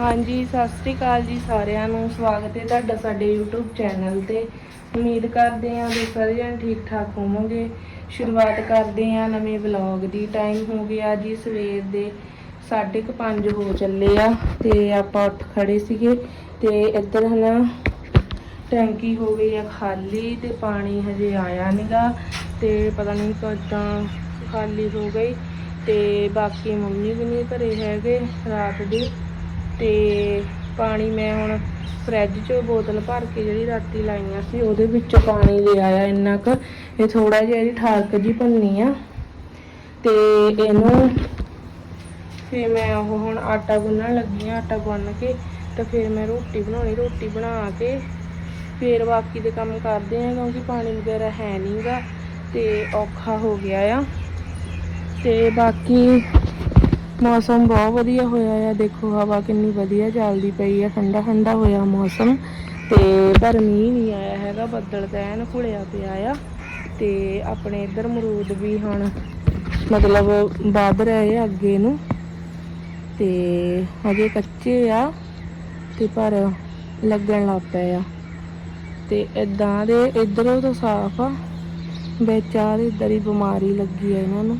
ਹਾਂਜੀ, ਸਤਿ ਸ੍ਰੀ ਅਕਾਲ ਜੀ ਸਾਰਿਆਂ ਨੂੰ। ਸਵਾਗਤ ਹੈ ਤੁਹਾਡਾ ਸਾਡੇ YouTube ਚੈਨਲ ਤੇ। ਉਮੀਦ ਕਰਦੇ ਹਾਂ ਕਿ ਸਾਰੇ ਜਣ ਠੀਕ ਠਾਕ ਹੋਵੋਗੇ। ਸ਼ੁਰੂਆਤ ਕਰਦੇ ਹਾਂ ਨਵੇਂ ਵਲੌਗ ਦੀ। ਟਾਈਮ ਹੋ ਗਿਆ ਜੀ ਸਵੇਰ ਦੇ 5:30 ਹੋ ਚੱਲੇ ਆ ਤੇ ਆਪਾਂ ਉੱਠ ਖੜੇ ਸੀਗੇ ਤੇ ਇੱਧਰ ਹਨਾ ਟੈਂਕੀ ਹੋ ਗਈ ਆ ਖਾਲੀ ਤੇ ਪਾਣੀ ਹਜੇ ਆਇਆ ਨਹੀਂਗਾ ਤੇ ਪਤਾ ਨਹੀਂ ਕਦੋਂ ਖਾਲੀ ਹੋ ਗਈ ਤੇ ਬਾਕੀ ਮੰਮੀ ਵੀ ਨਹੀਂ ਘਰੇ ਹੈਗੇ ਰਾਤ ਦੇ। ਤੇ ਪਾਣੀ ਮੈਂ ਹੁਣ ਫਰਿੱਜ 'ਚੋਂ ਬੋਤਲ ਭਰ ਕੇ ਜਿਹੜੀ ਰਾਤੀ ਲਾਈਆਂ ਸੀ, ਉਹਦੇ ਵਿੱਚੋਂ ਪਾਣੀ ਲੈ ਆਇਆ ਇੰਨਾ ਕੁ। ਇਹ ਥੋੜਾ ਜਿਹਾ ਇਹਦੀ ਠਾਰਕ ਜੀ ਭੰਨੀ ਆ। ਤੇ ਇਹਨੂੰ ਫਿਰ ਮੈਂ ਉਹ ਹੁਣ ਆਟਾ ਗੁੰਨਣ ਲੱਗੀ ਆ, ਆਟਾ ਗੁੰਨ ਕੇ ਤੇ ਫਿਰ ਮੈਂ ਰੋਟੀ ਬਣਾਉਣੀ, ਰੋਟੀ ਬਣਾ ਕੇ ਫਿਰ ਬਾਕੀ ਦੇ ਕੰਮ ਕਰਦੇ ਆ, ਕਿਉਂਕਿ ਪਾਣੀ ਵਗੈਰਾ ਹੈ ਨਹੀਂਗਾ ਤੇ ਔਖਾ ਹੋ ਗਿਆ ਆ। ਤੇ ਬਾਕੀ ਮੌਸਮ ਬਹੁਤ ਵਧੀਆ ਹੋਇਆ ਆ। ਦੇਖੋ, ਹਵਾ ਕਿੰਨੀ ਵਧੀਆ ਚੱਲਦੀ ਪਈ ਆ। ਠੰਡਾ ਠੰਡਾ ਹੋਇਆ ਮੌਸਮ ਤੇ ਪਰ ਮੀਂਹ ਨਹੀਂ ਆਇਆ ਹੈਗਾ, ਬੱਦਲ ਤਾਂ ਐਨ ਘੁਲਿਆ ਪਿਆ ਆ ਤੇ ਆਪਣੇ ਇੱਧਰ ਮਰੂਦ ਵੀ ਹੁਣ ਮਤਲਬ ਵੱਧ ਰਹੇ ਆ ਅੱਗੇ ਨੂੰ ਤੇ ਹਜੇ ਕੱਚੇ ਆ ਤੇ ਪਰ ਲੱਗਣ ਲੱਗ ਪਏ ਆ। ਤੇ ਇਦਾਂ ਦੇ ਇਧਰੋਂ ਤਾਂ ਸਾਫ਼ ਆ, ਵਿੱਚ ਆ ਦੇ ਇੱਧਰ ਹੀ ਬਿਮਾਰੀ ਲੱਗੀ ਆ ਇਹਨਾਂ ਨੂੰ।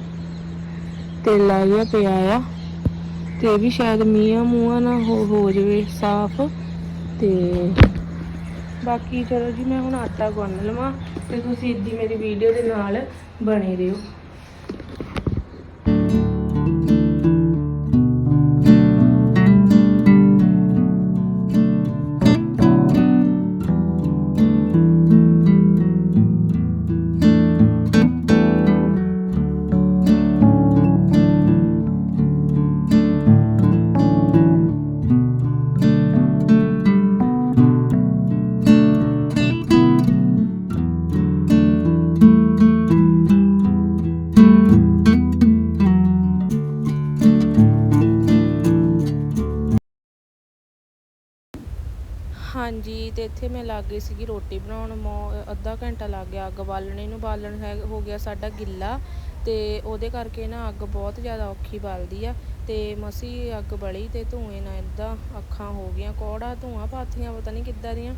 ਤੇਲਾ ਜਿਹਾ ਪਿਆ ਆ। ਤੇ ਇਹ ਵੀ ਸ਼ਾਇਦ ਮੀਆਂ ਮੂੰਹਾਂ ਨਾ ਹੋ ਹੋ ਜਵੇ ਸਾਫ਼। ਤੇ ਬਾਕੀ ਚਲੋ ਜੀ, ਮੈਂ ਹੁਣ ਆਟਾ ਗੁੰਨ ਲਵਾਂ ਤੇ ਤੁਸੀਂ ਇੱਦੀ ਮੇਰੀ ਵੀਡੀਓ ਦੇ ਨਾਲ ਬਣੇ ਰਹੋ। ਹਾਂਜੀ ਤੇ ਇੱਥੇ ਮੈਂ ਲੱਗ ਗਈ ਸੀਗੀ ਰੋਟੀ ਬਣਾਉਣ, ਮੋ- ਅੱਧਾ ਘੰਟਾ ਲੱਗ ਗਿਆ ਅੱਗ ਬਾਲਣੇ ਨੂੰ, ਬਾਲਣ ਹੈ, ਹੋ ਗਿਆ ਸਾਡਾ ਗਿੱਲਾ ਤੇ ਉਹਦੇ ਕਰਕੇ ਨਾ ਅੱਗ ਬਹੁਤ ਜ਼ਿਆਦਾ ਔਖੀ ਬਲਦੀ ਆ ਤੇ ਮਸੀ ਅੱਗ ਬਲੀ ਤੇ ਧੂਏ ਨਾਲ ਇਦਾਂ ਅੱਖਾਂ ਹੋ ਗਈਆਂ, ਕੌੜਾ ਧੂਆਂ ਪਾਥੀਆਂ ਪਤਾ ਨਹੀਂ ਕਿੱਦਾਂ ਦੀਆਂ,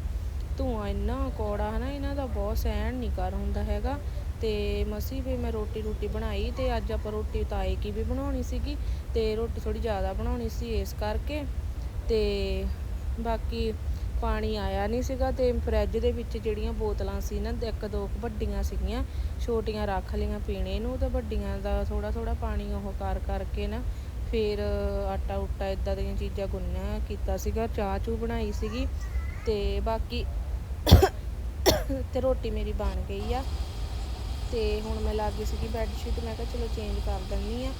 ਧੂਆਂ ਇੰਨਾ ਕੌੜਾ ਹਨਾ, ਇਹਨਾਂ ਦਾ ਬਹੁਤ ਸਹਿਣ ਨਹੀਂ ਕਰ ਹੁੰਦਾ ਹੈਗਾ ਤੇ ਮਸੀ ਵੀ ਮੈਂ ਰੋਟੀ ਰੋਟੀ ਬਣਾਈ ਤੇ ਅੱਜ ਆਪਾਂ ਰੋਟੀ ਤਾਏ ਕੀ ਵੀ ਬਣਾਉਣੀ ਸੀਗੀ ਤੇ ਰੋਟੀ ਥੋੜੀ ਜ਼ਿਆਦਾ ਬਣਾਉਣੀ ਸੀ ਇਸ ਕਰਕੇ ਤੇ ਬਾਕੀ ਪਾਣੀ ਆਇਆ ਨਹੀਂ ਸੀਗਾ ਤੇ ਫਰਿੱਜ ਦੇ ਵਿੱਚ ਜਿਹੜੀਆਂ ਬੋਤਲਾਂ ਸੀ ਨਾ, ਇੱਕ ਦੋ ਵੱਡੀਆਂ ਸੀਗੀਆਂ, ਛੋਟੀਆਂ ਰੱਖ ਲਈਆਂ ਪੀਣੇ ਨੂੰ, ਤਾਂ ਵੱਡੀਆਂ ਦਾ ਥੋੜਾ ਥੋੜਾ ਪਾਣੀ ਉਹ ਕਰ ਕਰਕੇ ਨਾ ਫਿਰ ਆਟਾ ਉਟਾ ਇਦਾਂ ਦੀਆਂ ਚੀਜ਼ਾਂ ਗੁੰਨਿਆ ਕੀਤਾ ਸੀਗਾ, ਚਾਹ ਚੂ ਬਣਾਈ ਸੀਗੀ, ਤੇ ਬਾਕੀ ਤੇ ਰੋਟੀ ਮੇਰੀ ਬਣ ਗਈ ਆ। ਤੇ ਹੁਣ ਮੈਂ ਲੱਗ ਗਈ ਸੀਗੀ ਬੈੱਡਸ਼ੀਟ ਮੈਂ ਕਿਹਾ ਚਲੋ ਚੇਂਜ ਕਰ ਦਿੰਨੀ ਆ,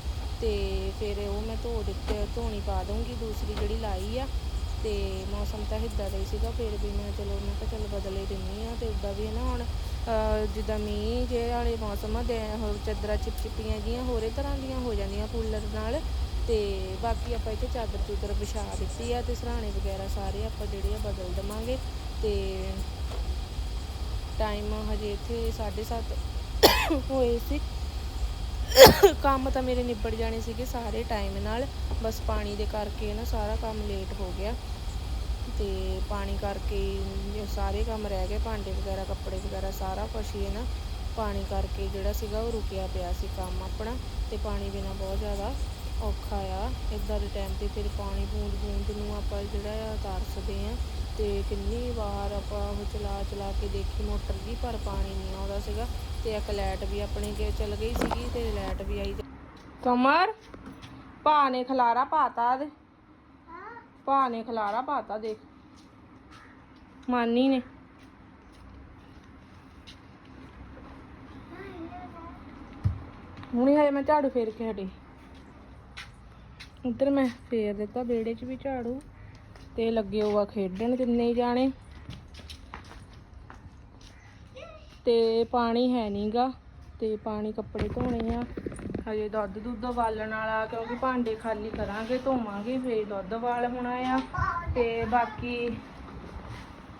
ਤੇ ਫਿਰ ਉਹ ਮੈਂ ਧੋ ਦਿੱਤੇ, ਧੋਣੀ ਪਾ ਦੂੰਗੀ ਦੂਸਰੀ ਜਿਹੜੀ ਲਾਈ ਆ ਤੇ ਮੌਸਮ ਤਾਂ ਹਿੱਦਾਂ ਦਾ ਹੀ ਸੀਗਾ, ਫਿਰ ਵੀ ਮੈਂ ਚਲੋ ਮੈਂ ਕਿਹਾ ਚਲ ਬਦਲ ਹੀ ਦਿੰਨੀ ਆ ਤੇ ਉੱਦਾਂ ਵੀ ਹੈ ਨਾ ਹੁਣ ਜਿੱਦਾਂ ਮੀਂਹ ਜੇ ਵਾਲੇ ਮੌਸਮ ਆ, ਦੇ ਹੋਰ ਚੱਦਰਾਂ ਚਿਪਚਿਪੀਆਂ ਜੀਆਂ ਹੋਰੇ ਤਰ੍ਹਾਂ ਦੀਆਂ ਹੋ ਜਾਂਦੀਆਂ ਕੂਲਰ ਨਾਲ ਤੇ ਬਾਕੀ ਆਪਾਂ ਇੱਥੇ ਚਾਦਰ ਚੂਦਰ ਵਿਛਾ ਦਿੱਤੀ ਆ ਤੇ ਸਰਾਣੇ ਵਗੈਰਾ ਸਾਰੇ ਆਪਾਂ ਜਿਹੜੇ ਆ ਬਦਲ ਦਵਾਂਗੇ ਤੇ ਟਾਈਮ ਹਜੇ ਇੱਥੇ 7:30 ਹੋਏ ਸੀ। ਕੰਮ ਤਾਂ ਮੇਰੇ ਨਿਬੜ ਜਾਣੇ ਸੀਗੇ ਸਾਰੇ ਟਾਈਮ ਨਾਲ। ਬਸ ਪਾਣੀ ਦੇ ਕਰਕੇ ਨਾ ਸਾਰਾ ਕੰਮ ਲੇਟ ਹੋ ਗਿਆ। ਤੇ ਪਾਣੀ ਕਰਕੇ ਸਾਰੇ ਕੰਮ ਰਹਿ ਗਏ, ਭਾਂਡੇ ਵਗੈਰਾ, ਕੱਪੜੇ ਵਗੈਰਾ ਸਾਰਾ ਕੁਛ ਹੀ ਹੈ ਨਾ। ਪਾਣੀ ਕਰਕੇ ਜਿਹੜਾ ਸੀਗਾ ਉਹ ਰੁਕਿਆ ਪਿਆ ਸੀ ਕੰਮ ਆਪਣਾ। ਤੇ ਪਾਣੀ ਬਿਨਾ ਬਹੁਤ ਜ਼ਿਆਦਾ ਔਖਾ ਆ। ਇਦਾਂ ਦੇ ਟਾਈਮ ਤੇ ਫਿਰ ਪਾਣੀ ਬੂੰਦ ਬੂੰਦ ਨੂੰ ਆਪਾਂ ਜਿਹੜਾ ਆ ਤਰਸਦੇ ਆ। ਤੇ ਕਿੰਨੀ ਵਾਰ ਆਪਾਂ ਉਹ ਚਲਾ ਚਲਾ ਕੇ ਦੇਖੀ, ਮੋਟਰ ਦੀ ਪਰ ਪਾਣੀ ਨਹੀਂ ਆਉਂਦਾ ਸੀਗਾ ਤੇ ਇੱਕ ਲਾਈਟ ਵੀ ਆਪਣੀ ਕੇ ਚਲ ਗਈ ਸੀਗੀ ਤੇ ਲਾਈਟ ਵੀ ਆਈ ਕਮਰ, ਭਾ ਨੇ ਖਲਾਰਾ ਪਾਤਾ ਦੇ ਭਾ ਨੇ ਖਲਾਰਾ ਪਾਤਾ ਦੇਖ, ਮਾਨੀ ਨੇ। ਹੁਣੇ ਹਜੇ ਮੈਂ ਝਾੜੂ ਫੇਰ ਕੇ ਹਟੀ। ਉਧਰ ਮੈਂ ਫੇਰ ਦਿੱਤਾ, ਵਿਹੜੇ 'ਚ ਵੀ ਝਾੜੂ। ਤੇ ਲੱਗੇ ਹੋਆ ਖੇਡਣ ਤਿੰਨੇ ਹੀ ਜਾਣੇ। ਤੇ ਪਾਣੀ ਹੈ ਨਹੀਂਗਾ ਤੇ ਪਾਣੀ ਕੱਪੜੇ ਧੋਣੇ ਆ। ਹਜੇ ਦੁੱਧ ਦੁੱਧ ਵਾਲਣ ਵਾਲਾ, ਕਿਉਂਕਿ ਭਾਂਡੇ ਖਾਲੀ ਕਰਾਂਗੇ, ਧੋਵਾਂਗੇ, ਫੇਰ ਦੁੱਧ ਵਾਲ ਹੋਣਾ ਆ ਤੇ ਬਾਕੀ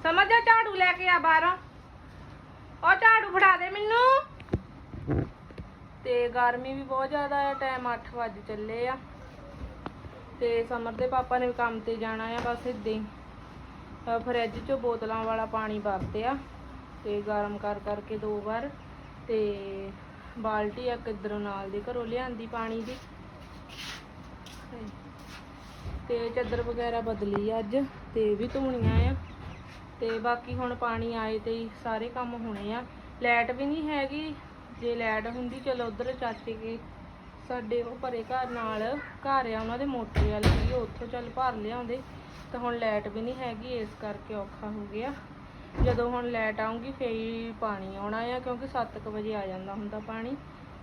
ਸਮਝ ਜਾ ਝਾੜੂ ਲੈ ਕੇ ਆ ਬਾਹਰੋਂ? ਉਹ ਝਾੜੂ ਫੜਾ ਦੇ ਮੈਨੂੰ। ਤੇ ਗਰਮੀ ਵੀ ਬਹੁਤ ਜ਼ਿਆਦਾ ਆ, ਟਾਈਮ 8 ਵਜੇ ਚੱਲੇ ਆ। ਤੇ ਸਮਰ ਦੇ ਪਾਪਾ ਨੇ ਵੀ ਕੰਮ ਤੇ ਜਾਣਾ ਆ ਬਸ ਇਦਾਂ ਹੀ। ਫਰਿੱਜ 'ਚੋਂ ਬੋਤਲਾਂ ਵਾਲਾ ਪਾਣੀ ਵਰਤਿਆ ਤੇ ਗਰਮ ਕਰ ਕਰਕੇ ਦੋ ਵਾਰ ਤੇ ਬਾਲਟੀ ਆ ਇੱਧਰੋਂ ਨਾਲ ਦੇ ਘਰੋਂ ਲਿਆਂਦੀ ਪਾਣੀ ਦੀ। ਤੇ ਚਾਦਰ ਵਗੈਰਾ ਬਦਲੀ ਅੱਜ ਤੇ ਇਹ ਵੀ ਧੋਣੀਆਂ ਆ। ਤੇ ਬਾਕੀ ਹੁਣ ਪਾਣੀ ਆਏ ਤੇ ਹੀ ਸਾਰੇ ਕੰਮ ਹੋਣੇ ਆ। ਲਾਈਟ ਵੀ ਨਹੀਂ ਹੈਗੀ। ਜੇ ਲਾਈਟ ਹੁੰਦੀ, ਚਲੋ ਉਧਰ ਚਾਚੇ ਕੇ ਸਾਡੇ ਉਹ ਭਰੇ ਘਰ ਨਾਲ, ਘਰ ਆ ਉਹਨਾਂ ਦੇ ਮੋਟਰ ਵਾਲੀ ਸੀ ਉੱਥੋਂ ਚੱਲ ਭਰ ਲਿਆਉਂਦੇ। ਤਾਂ ਹੁਣ ਲਾਈਟ ਵੀ ਨਹੀਂ ਹੈਗੀ, ਇਸ ਕਰਕੇ ਔਖਾ ਹੋ ਗਿਆ। ਜਦੋਂ ਹੁਣ ਲਾਈਟ ਆਉਂਗੀ ਫੇਰ ਪਾਣੀ ਆਉਣਾ ਆ, ਕਿਉਂਕਿ 7:00 ਵਜੇ ਆ ਜਾਂਦਾ ਹੁੰਦਾ ਪਾਣੀ।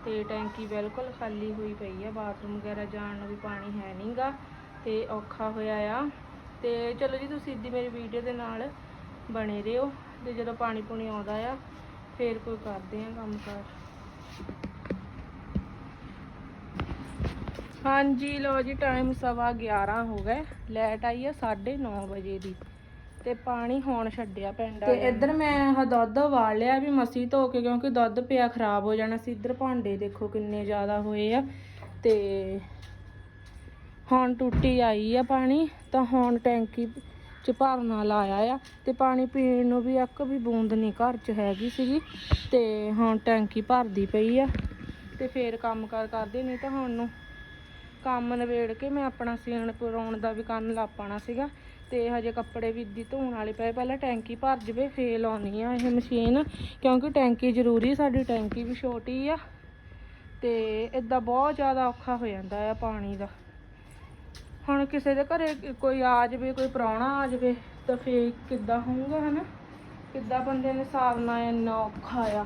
ਤੇ ਟੈਂਕੀ ਬਿਲਕੁਲ ਖਾਲੀ ਹੋਈ ਪਈ ਆ, ਬਾਥਰੂਮ ਵਗੈਰਾ ਜਾਣ ਨੂੰ ਵੀ ਪਾਣੀ ਹੈ ਨਹੀਂਗਾ ਤੇ ਔਖਾ ਹੋਇਆ ਆ। ਤੇ ਚਲੋ ਜੀ, ਤੁਸੀਂ ਇੱਦੀ ਮੇਰੀ ਵੀਡੀਓ ਦੇ ਨਾਲ ਬਣੇ ਰਹੋ। ਤੇ ਜਦੋਂ ਪਾਣੀ ਪੂਣੀ ਆਉਂਦਾ ਆ, ਫੇਰ ਕੋਈ ਕਰਦੇ ਆ ਕੰਮ ਕਾਰ ਹਾਂਜੀ ਲੋ ਜੀ ਟਾਈਮ ਸਵਾ 11 ਹੋ ਗਏ। ਲਾਈਟ ਆਈ ਆ 9:30 ਵਜੇ ਦੀ। ਤੇ ਪਾਣੀ ਹੁਣ ਛੱਡਿਆ ਪਿੰਡ ਤੇ ਇੱਧਰ ਮੈਂ ਆਹ ਦੁੱਧ ਉਬਾਲ ਲਿਆ ਵੀ ਮਸੀ ਧੋ ਕੇ ਕਿਉਂਕਿ ਦੁੱਧ ਪਿਆ ਖਰਾਬ ਹੋ ਜਾਣਾ ਸੀ। ਇੱਧਰ ਭਾਂਡੇ ਦੇਖੋ ਕਿੰਨੇ ਜ਼ਿਆਦਾ ਹੋਏ ਆ। ਤੇ ਹੁਣ ਟੁੱਟੀ ਆਈ ਆ ਪਾਣੀ ਤਾਂ ਹੁਣ ਟੈਂਕੀ ਚ ਭਰਨਾ ਲਾਇਆ ਆ। ਤੇ ਪਾਣੀ ਪੀਣ ਨੂੰ ਵੀ ਇੱਕ ਵੀ ਬੂੰਦ ਨਹੀਂ ਘਰ ਚ ਹੈਗੀ ਸੀਗੀ। ਤੇ ਹੁਣ ਟੈਂਕੀ ਭਰਦੀ ਪਈ ਆ। ਤੇ ਫੇਰ ਕੰਮ ਕਾਰ ਕਰਦੇ ਨਹੀਂ ਤਾਂ ਹੁਣ ਨੂੰ ਕੰਮ ਨਵੇੜ ਕੇ ਮੈਂ ਆਪਣਾ ਸੀਣ ਪਰਾਉਣ ਦਾ ਵੀ ਕੰਨ ਕੰਮ ਲਾਪਾਣਾ ਸੀਗਾ ਤੇ ਹਜੇ ਕੱਪੜੇ ਵੀ ਇੱਦੀ ਧੋਣ ਵਾਲੇ ਪਏ। ਪਹਿਲਾਂ ਟੈਂਕੀ ਭਰ ਜਵੇ, ਫੇਰ ਲਾਉਣੀ ਆ ਇਹ ਮਸ਼ੀਨ, ਕਿਉਂਕਿ ਟੈਂਕੀ ਜ਼ਰੂਰੀ, ਸਾਡੀ ਟੈਂਕੀ ਵੀ ਛੋਟੀ ਆ ਤੇ ਇਦਾਂ ਬਹੁਤ ਜ਼ਿਆਦਾ ਔਖਾ ਹੋ ਜਾਂਦਾ ਆ ਪਾਣੀ ਦਾ। ਹੁਣ ਕਿਸੇ ਦੇ ਘਰੇ ਕੋਈ ਆ ਜਾਵੇ, ਕੋਈ ਪ੍ਰਾਹੁਣਾ ਆ ਜਾਵੇ, ਤਾਂ ਫੇ ਕਿੱਦਾਂ ਹੋਊਗਾ, ਹਨਾ? ਕਿੱਦਾਂ ਬੰਦੇ ਨੇ ਸਾਰਨਾ ਇੰਨਾ ਔਖਾ ਆ।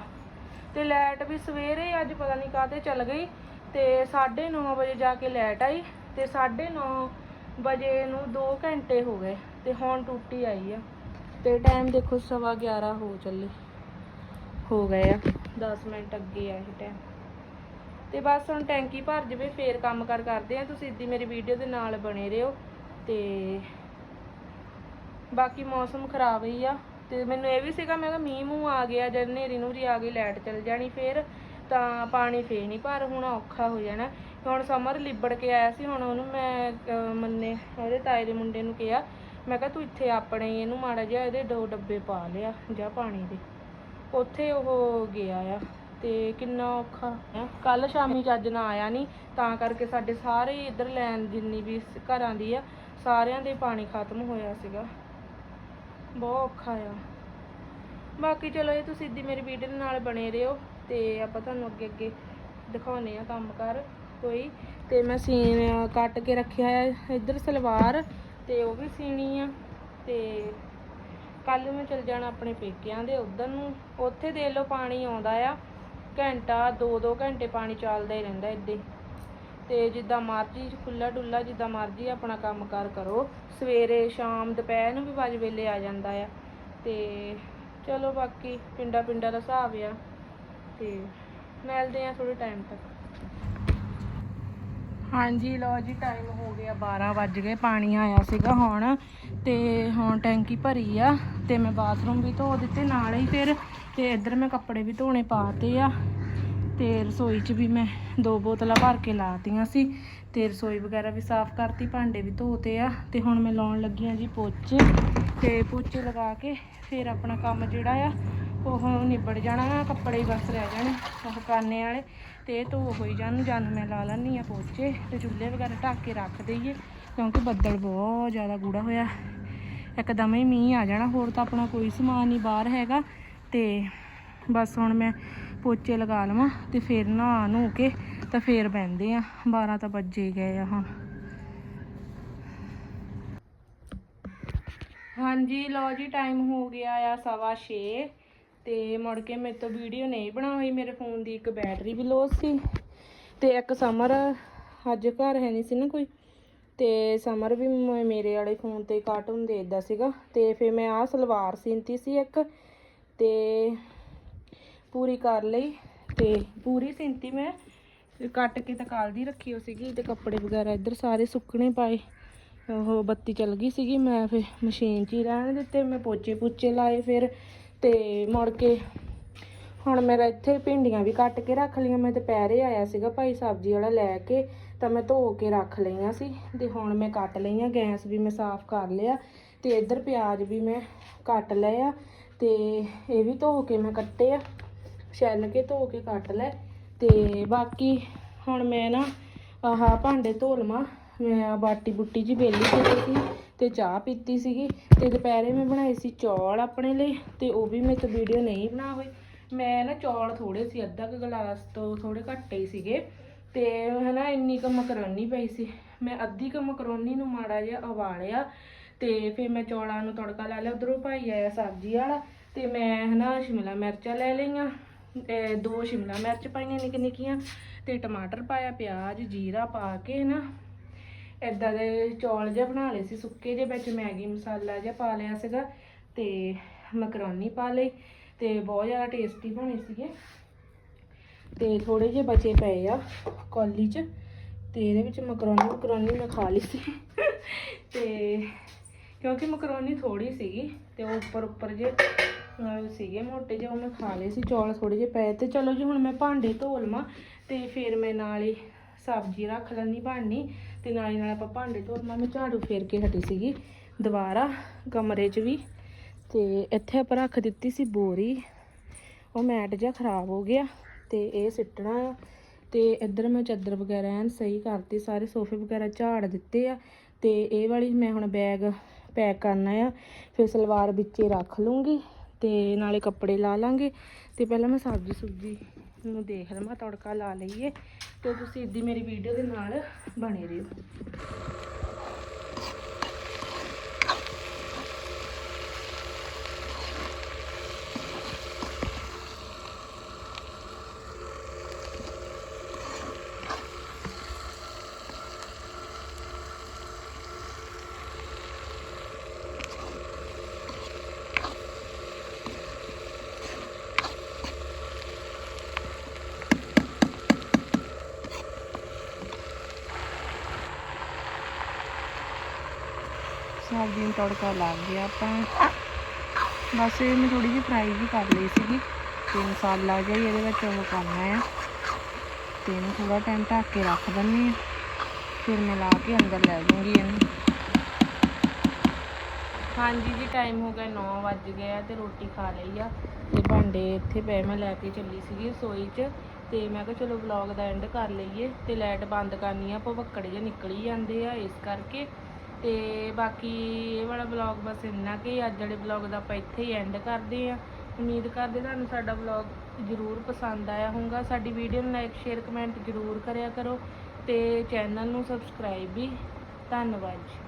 ਤੇ ਲਾਈਟ ਵੀ ਸਵੇਰੇ ਅੱਜ ਪਤਾ ਨਹੀਂ ਕਾਹਤੇ ਚੱਲ ਗਈ। ਤੇ 9:30 ਵਜੇ ਜਾ ਕੇ ਲੈਟ ਆਈ ਤੇ 9:30 ਵਜੇ ਨੂੰ 2 ਘੰਟੇ ਹੋ ਗਏ ਤੇ ਹੁਣ ਟੁੱਟੀ ਆਈ ਆ। ਤੇ ਟਾਈਮ ਦੇਖੋ ਸਵਾ 11 ਹੋ ਚੱਲੇ। ਹੋ ਗਏ ਆ। 10 ਮਿੰਟ ਅੱਗੇ ਆ ਇਹ ਟਾਈਮ ਤੇ ਬਸ ਹੁਣ ਟੈਂਕੀ ਭਰ ਜਵੇ, ਫੇਰ ਕੰਮ ਕਰ ਕਰਦੇ ਆ। ਤੁਸੀਂ ਇੱਦੀ ਮੇਰੀ ਵੀਡੀਓ ਦੇ ਨਾਲ ਬਣੇ ਰਹੋ ਤੇ ਬਾਕੀ ਮੌਸਮ ਖਰਾਬ ਹੀ ਆ। ਤੇ ਮੈਨੂੰ ਇਹ ਵੀ ਸੀਗਾ, ਮੈਂ ਕਿਹਾ ਮੀਂਹ ਮੂੰਹ ਆ ਗਿਆ ਜਦ ਨੇਰੀ ਨੂਰੀ ਆ ਗਈ, ਲਾਈਟ ਚਲ ਜਾਣੀ ਫੇਰ। ਤਾਂ ਪਾਣੀ ਫੇਰ ਨਹੀਂ ਭਰ ਹੋਣਾ ਔਖਾ ਹੋ ਜਾਣਾ। ਹੁਣ ਸਮਰ ਲਿਬੜ ਕੇ ਆਇਆ ਸੀ, ਹੁਣ ਉਹਨੂੰ ਮੈਂ ਮੰਨੇ, ਉਹਦੇ ਤਾਏ ਦੇ ਮੁੰਡੇ ਨੂੰ ਕਿਹਾ, ਮੈਂ ਕਿਹਾ ਤੂੰ ਇੱਥੇ ਆਪਣੇ ਇਹਨੂੰ ਮਾੜਾ ਜਿਹਾ ਇਹਦੇ ਦੋ ਡੱਬੇ ਪਾ ਲਿਆ, ਜਾਂ ਪਾਣੀ ਦੇ। ਉੱਥੇ ਉਹ ਗਿਆ ਆ, ਤੇ ਕਿੰਨਾ ਔਖਾ ਕੱਲ ਸ਼ਾਮੀ ਚੱਜ ਨਾ ਆਇਆ ਨਹੀਂ ਤਾਂ ਕਰਕੇ ਸਾਡੇ ਸਾਰੇ ਹੀ ਇੱਧਰ ਲੈਣ ਜਿੰਨੀ ਵੀ ਘਰਾਂ ਦੀ ਆ, ਸਾਰਿਆਂ ਦੇ ਪਾਣੀ ਖਤਮ ਹੋਇਆ ਸੀਗਾ। ਬਹੁਤ ਔਖਾ ਆ। ਬਾਕੀ ਚਲੋ ਇਹ ਤੁਸੀਂ ਸਿੱਧੀ ਮੇਰੀ ਵੀਡੀਓ ਦੇ ਨਾਲ ਬਣੇ ਰਹੋ। ਤੇ ਆਪਾਂ ਤੁਹਾਨੂੰ ਅੱਗੇ ਅੱਗੇ ਦਿਖਾਉਨੇ ਆ ਕੰਮ ਕਰ ਕੋਈ। ਤੇ ਮੈਂ ਸੀਨ ਕੱਟ ਕੇ ਰੱਖਿਆ ਆ ਇੱਧਰ ਸਲਵਾਰ ਤੇ ਉਹ ਵੀ ਸੀਣੀ ਆ। ਤੇ ਕੱਲ ਮੈਂ ਚਲ ਜਾਣਾ ਆਪਣੇ ਪੇਕਿਆਂ ਦੇ ਉਧਰ ਨੂੰ। ਉੱਥੇ ਦੇ ਲਓ ਪਾਣੀ ਆਉਂਦਾ ਆ। ਘੰਟਾ 2-2 ਘੰਟੇ ਪਾਣੀ ਚੱਲਦਾ ਹੀ ਰਹਿੰਦਾ ਇੱਦਾਂ ਹੀ ਤੇ ਜਿੱਦਾਂ ਮਰਜ਼ੀ ਖੁੱਲਾ ਡੁੱਲਾ ਜਿੱਦਾਂ ਮਰਜ਼ੀ ਆਪਣਾ ਕੰਮ ਕਾਰ ਕਰੋ। ਸਵੇਰੇ, ਸ਼ਾਮ, ਦੁਪਹਿਰ ਨੂੰ ਵੀ ਵਜ ਵੇਲੇ ਆ ਜਾਂਦਾ ਆ। ਤੇ ਚਲੋ ਬਾਕੀ ਪਿੰਡਾ ਪਿੰਡਾ ਦਾ ਹਿਸਾਬ ਆ। ਤੇ ਮਿਲਦੇ ਆ ਥੋੜੇ ਟਾਈਮ ਤੱਕ। ਹਾਂਜੀ, ਲਓ ਜੀ ਟਾਈਮ ਹੋ ਗਿਆ 12 ਵੱਜ ਗਏ, ਪਾਣੀ ਆਇਆ ਸੀਗਾ ਹੁਣ ਤੇ ਹੁਣ ਟੈਂਕੀ ਭਰੀ ਆ ਤੇ ਮੈਂ ਬਾਥਰੂਮ ਵੀ ਧੋ ਦਿੱਤੇ ਨਾਲ ਹੀ ਫਿਰ ਤੇ ਇੱਧਰ ਮੈਂ ਕੱਪੜੇ ਵੀ ਧੋਣੇ ਪਾਤੇ ਆ ਤੇ ਰਸੋਈ 'ਚ ਵੀ ਮੈਂ ਦੋ ਬੋਤਲਾਂ ਭਰ ਕੇ ਲਾਤੀਆਂ ਸੀ ਤੇ ਰਸੋਈ ਵਗੈਰਾ ਵੀ ਸਾਫ਼ ਕਰਤੀ, ਭਾਂਡੇ ਵੀ ਧੋਤੇ ਆ ਤੇ ਹੁਣ ਮੈਂ ਲਾਉਣ ਲੱਗੀ ਆ ਜੀ ਪੋਚੇ ਤੇ ਪੋਚੇ ਲਗਾ ਕੇ ਫਿਰ ਆਪਣਾ ਕੰਮ ਜਿਹੜਾ ਆ ਉਹ ਨਿਬੜ ਜਾਣਾ ਆ ਕੱਪੜੇ ਹੀ ਬਸ ਰਹਿ ਜਾਣੇ, ਉਹ ਕਰਨੇ ਵਾਲੇ। ਤੇ ਇਹ ਧੋ ਹੋਈ ਜਾਣ ਜਾਨ ਮੈਂ ਲਾ ਲੈਣੀ ਆ ਪੋਚੇ ਤੇ ਚੁੱਲ੍ਹੇ ਵਗੈਰਾ ਢੱਕ ਕੇ ਰੱਖ ਦਈਏ, ਕਿਉਂਕਿ ਬੱਦਲ ਬਹੁਤ ਜ਼ਿਆਦਾ ਗੂੜਾ ਹੋਇਆ। ਇੱਕਦਮ ਹੀ ਮੀਂਹ ਆ ਜਾਣਾ, ਹੋਰ ਤਾਂ ਆਪਣਾ ਕੋਈ ਸਮਾਨ ਨਹੀਂ ਬਾਹਰ ਹੈਗਾ। ਤੇ ਬਸ ਹੁਣ ਮੈਂ ਪੋਚੇ ਲਗਾ ਲਵਾਂ ਤੇ ਫਿਰ ਨਹਾ ਨੂ ਕੇ ਤਾਂ ਫੇਰ ਬਹਿੰਦੇ ਆ 12 ਤਾਂ ਵੱਜੇ ਗਏ ਆ ਹੁਣ। ਹਾਂਜੀ, ਲਓ ਜੀ ਟਾਈਮ ਹੋ ਗਿਆ ਆ ਸਵਾ ਛੇ। ਤੇ ਮੁੜ ਕੇ ਮੇਰੇ ਤੋਂ ਵੀਡੀਓ ਨਹੀਂ ਬਣਾ ਹੋਈ ਮੇਰੇ ਫੋਨ ਦੀ ਇੱਕ ਬੈਟਰੀ ਵੀ ਲੋਸ ਸੀ ਤੇ ਇੱਕ ਸਮਰ ਅੱਜ ਘਰ ਹੈ ਨਹੀਂ ਸੀ ਨਾ ਕੋਈ ਤੇ ਸਮਰ ਵੀ ਮ- ਮੇਰੇ ਵਾਲੇ ਫੋਨ ਤੇ ਕਾਰਟੂਨ ਦੇਖਦਾ ਸੀਗਾ ਤੇ ਫਿਰ ਮੈਂ ਆਹ ਸਲਵਾਰ ਸੀਂਤੀ ਸੀ ਇੱਕ ਤੇ ਪੂਰੀ ਕਰ ਲਈ ਤੇ ਪੂਰੀ ਸੀਂਤੀ ਮੈਂ ਕੱਟ ਕੇ ਤਾਂ ਕਾਲ ਦੀ ਰੱਖੀ ਹੋ ਸੀਗੀ ਤੇ ਕੱਪੜੇ ਵਗੈਰਾ ਇੱਧਰ ਸਾਰੇ ਸੁੱਕਣੇ ਪਾਏ। ਉਹ ਬੱਤੀ ਚੱਲ ਗਈ ਸੀਗੀ, ਮੈਂ ਫਿਰ ਮਸ਼ੀਨ 'ਚ ਹੀ ਰਹਿਣ ਦਿੱਤੇ, ਮੈਂ ਪੋਚੇ ਪੁੱਚੇ ਲਾਏ ਫਿਰ ਤੇ ਮੁੜ ਕੇ ਹੁਣ ਮੇਰਾ ਇੱਥੇ ਭਿੰਡੀਆਂ ਵੀ ਕੱਟ ਕੇ ਰੱਖ ਲਈਆਂ। ਮੈਂ ਦੁਪਹਿਰੇ ਆਇਆ ਸੀਗਾ ਭਾਈ ਸਬਜ਼ੀ ਵਾਲਾ ਲੈ ਕੇ, ਤਾਂ ਮੈਂ ਧੋ ਕੇ ਰੱਖ ਲਈਆਂ ਸੀ ਤੇ ਹੁਣ ਮੈਂ ਕੱਟ ਲਈਆਂ। ਗੈਸ ਵੀ ਮੈਂ ਸਾਫ਼ ਕਰ ਲਿਆ ਤੇ ਇੱਧਰ ਪਿਆਜ਼ ਵੀ ਮੈਂ ਕੱਟ ਲਏ ਆ ਤੇ ਇਹ ਵੀ ਧੋ ਕੇ ਮੈਂ ਕੱਟੇ ਆ, ਛਿੱਲ ਕੇ ਧੋ ਕੇ ਕੱਟ ਲੈ ਤੇ ਬਾਕੀ ਹੁਣ ਮੈਂ ਨਾ ਆਹ ਭਾਂਡੇ ਧੋ ਲਵਾਂ। ਮੈਂ ਆਹ ਬਾਟੀ ਬੁੱਟੀ ਜੀ ਬੇਲੀ ਕੀਤੀ ਸੀ ਤੇ ਚਾਹ ਪੀਤੀ ਸੀਗੀ ਤੇ ਦੁਪਹਿਰੇ ਮੈਂ ਬਣਾਏ ਸੀ ਚੌਲ ਆਪਣੇ ਲਈ ਤੇ ਉਹ ਵੀ ਮੈਂ ਤੋਂ ਵੀਡੀਓ ਨਹੀਂ ਬਣਾ ਹੋਈ। ਮੈਂ ਨਾ ਚੌਲ ਥੋੜੇ ਸੀ, ਅੱਧਾ ਕੁ ਗਲਾਸ ਤੋਂ ਥੋੜੇ ਘੱਟ ਹੀ ਸੀਗੇ ਤੇ ਹਨਾ ਇੰਨੀ ਕੁ ਮਕਰੋਨੀ ਪਈ ਸੀ। ਮੈਂ ਅੱਧੀ ਕੁ ਮਕਰੋਨੀ ਨੂੰ ਮਾੜਾ ਜਿਹਾ ਉਬਾਲਿਆ ਤੇ ਫਿਰ ਮੈਂ ਚੌਲਾਂ ਨੂੰ ਤੜਕਾ ਲਾ ਲਿਆ, ਉਧਰੋਂ ਭਾਈ ਆਇਆ ਸਬਜ਼ੀ ਵਾਲਾ ਤੇ ਮੈਂ ਹਨਾ ਸ਼ਿਮਲਾ ਮਿਰਚਾਂ ਲੈ ਲਈਆਂ ਦੋ ਸ਼ਿਮਲਾ ਮਿਰਚ ਪਾਈਆਂ ਨਿੱਕ ਨਿੱਕੀਆਂ ਤੇ ਟਮਾਟਰ ਪਾਇਆ, ਪਿਆਜ਼, ਜੀਰਾ ਪਾ ਕੇ ਨਾ ਇਦਾਂ ਦੇ ਚੌਲ ਜਿਹਾ ਬਣਾ ਲਏ ਸੀ, ਸੁੱਕੇ ਜਿਹੇ, ਵਿੱਚ ਮੈਗੀ ਮਸਾਲਾ ਜਿਹਾ ਪਾ ਲਿਆ ਸੀਗਾ ਤੇ ਮਕਰੋਨੀ ਪਾ ਲਈ ਤੇ ਬਹੁਤ ਜ਼ਿਆਦਾ ਟੇਸਟੀ ਬਣੇ ਸੀਗੇ। ਤੇ ਥੋੜੇ ਜਿਹੇ ਬਚੇ ਪਏ ਆ ਕੌਲੀ 'ਚ ਤੇ ਇਹਦੇ ਵਿੱਚ ਮਕਰੋਨੀ ਮਕਰੋਨੀ ਮੈਂ ਖਾ ਲਈ ਸੀ। ਤੇ ਕਿਉਂਕਿ ਮਕਰੋਨੀ ਥੋੜੀ ਸੀਗੀ ਤੇ ਉਹ ਉੱਪਰ ਉੱਪਰ ਜੇ ਸੀਗੇ ਮੋਟੇ ਜਿਹੇ, ਉਹ ਮੈਂ ਖਾ ਲਏ ਸੀ, ਚੌਲ ਥੋੜੇ ਜਿਹੇ ਪਏ ਤੇ ਚਲੋ ਜੀ ਹੁਣ ਮੈਂ ਭਾਂਡੇ ਧੋ ਲਵਾਂ ਤੇ ਫਿਰ ਮੈਂ ਨਾਲ ਹੀ ਸਬਜ਼ੀ ਰੱਖ ਲੈਣੀ ਬਣਨੀ ਤੇ ਨਾਲੇ ਨਾਲ ਆਪਾਂ ਭਾਂਡੇ ਧੋ ਮੈਂ ਝਾੜੂ ਫੇਰ ਕੇ ਹਟੀ ਸੀਗੀ ਦੁਬਾਰਾ ਕਮਰੇ 'ਚ ਵੀ। ਤੇ ਇੱਥੇ ਆਪਾਂ ਰੱਖ ਦਿੱਤੀ ਸੀ ਬੋਰੀ, ਉਹ ਮੈਟ ਜਿਹਾ ਖਰਾਬ ਹੋ ਗਿਆ ਤੇ ਇਹ ਸਿੱਟਣਾ ਆ। ਤੇ ਇੱਧਰ ਮੈਂ ਚਾਦਰ ਵਗੈਰਾ ਐਨ ਸਹੀ ਕਰਤੀ, ਸਾਰੇ ਸੋਫੇ ਵਗੈਰਾ ਝਾੜ ਦਿੱਤੇ ਆ। ਤੇ ਇਹ ਵਾਲੀ ਮੈਂ ਹੁਣ ਬੈਗ ਪੈਕ ਕਰਨਾ ਆ, ਫਿਰ ਸਲਵਾਰ ਵਿੱਚੇ ਰੱਖ ਲੂੰਗੀ ਤੇ ਨਾਲੇ ਕੱਪੜੇ ਲਾ ਲਾਂਗੇ। ਤੇ ਪਹਿਲਾਂ ਮੈਂ ਸਬਜ਼ੀ ਸੁਬਜ਼ੀ ਨੂੰ ਦੇਖ ਲਵਾਂ, ਤੜਕਾ ਲਾ ਲਈਏ ਤੇ ਤੁਸੀਂ ਇੱਦੀ ਮੇਰੀ ਵੀਡੀਓ ਦੇ ਨਾਲ ਬਣੇ ਰਹੋ। ਸਬਜ਼ੀ ਨੂੰ ਤੜਕਾ ਲੱਗ ਗਿਆ ਆਪਾਂ। ਬਸ ਇਹ ਥੋੜੀ ਜਿਹੀ ਫਰਾਈ ਵੀ ਕਰ ਲਈ ਸੀਗੀ। ਤੇ ਮਸਾਲਾ ਜਿਹਾ ਹੀ ਇਹਦੇ ਵਿੱਚ ਉਹ ਕਰਨਾ ਆ। ਤੇ ਇਹਨੂੰ ਥੋੜਾ ਟਾਈਮ ਢੱਕ ਕੇ ਰੱਖ ਦਿੰਨੀ ਫਿਰ ਮੈਂ ਕੇ ਅੰਦਰ ਲੈ ਜਾਊਂਗੀ ਇਹਨੂੰ। ਹਾਂਜੀ ਜੀ ਟਾਈਮ ਹੋ ਗਿਆ 9 ਵੱਜ ਗਿਆ ਤੇ ਰੋਟੀ ਖਾ ਲਈ ਆ। ਤੇ ਭਾਂਡੇ ਇੱਥੇ ਪਏ, ਮੈਂ ਲੈ ਕੇ ਚੱਲੀ ਸੀਗੀ ਰਸੋਈ 'ਚ। ਤੇ ਮੈਂ ਕਿਹਾ ਚਲੋ ਵਲੌਗ ਦਾ ਐਂਡ ਕਰ ਲਈਏ। ਤੇ ਲਾਈਟ ਬੰਦ ਕਰਨੀ ਆ ਭਵੱਕੜ ਜੇ ਨਿਕਲੀ ਜਾਂਦੇ ਆ ਇਸ ਕਰਕੇ। ਤੇ ਬਾਕੀ ਇਹ ਵਾਲਾ ਵਲੌਗ ਬਸ ਇੰਨਾ ਕਿ ਅੱਜ ਵਾਲੇ ਵਲੌਗ ਦਾ ਆਪਾਂ ਇੱਥੇ ਹੀ ਐਂਡ ਕਰਦੇ ਆ ਉਮੀਦ ਕਰਦੇ ਤੁਹਾਨੂੰ ਸਾਡਾ ਵਲੌਗ ਜ਼ਰੂਰ ਪਸੰਦ ਆਇਆ ਹੋਊਗਾ। ਸਾਡੀ ਵੀਡੀਓ ਨੂੰ ਲਾਈਕ ਸ਼ੇਅਰ ਕਮੈਂਟ ਜ਼ਰੂਰ ਕਰਿਆ ਕਰੋ ਤੇ ਚੈਨਲ ਨੂੰ ਸਬਸਕ੍ਰਾਈਬ ਵੀ। ਧੰਨਵਾਦ ਜੀ।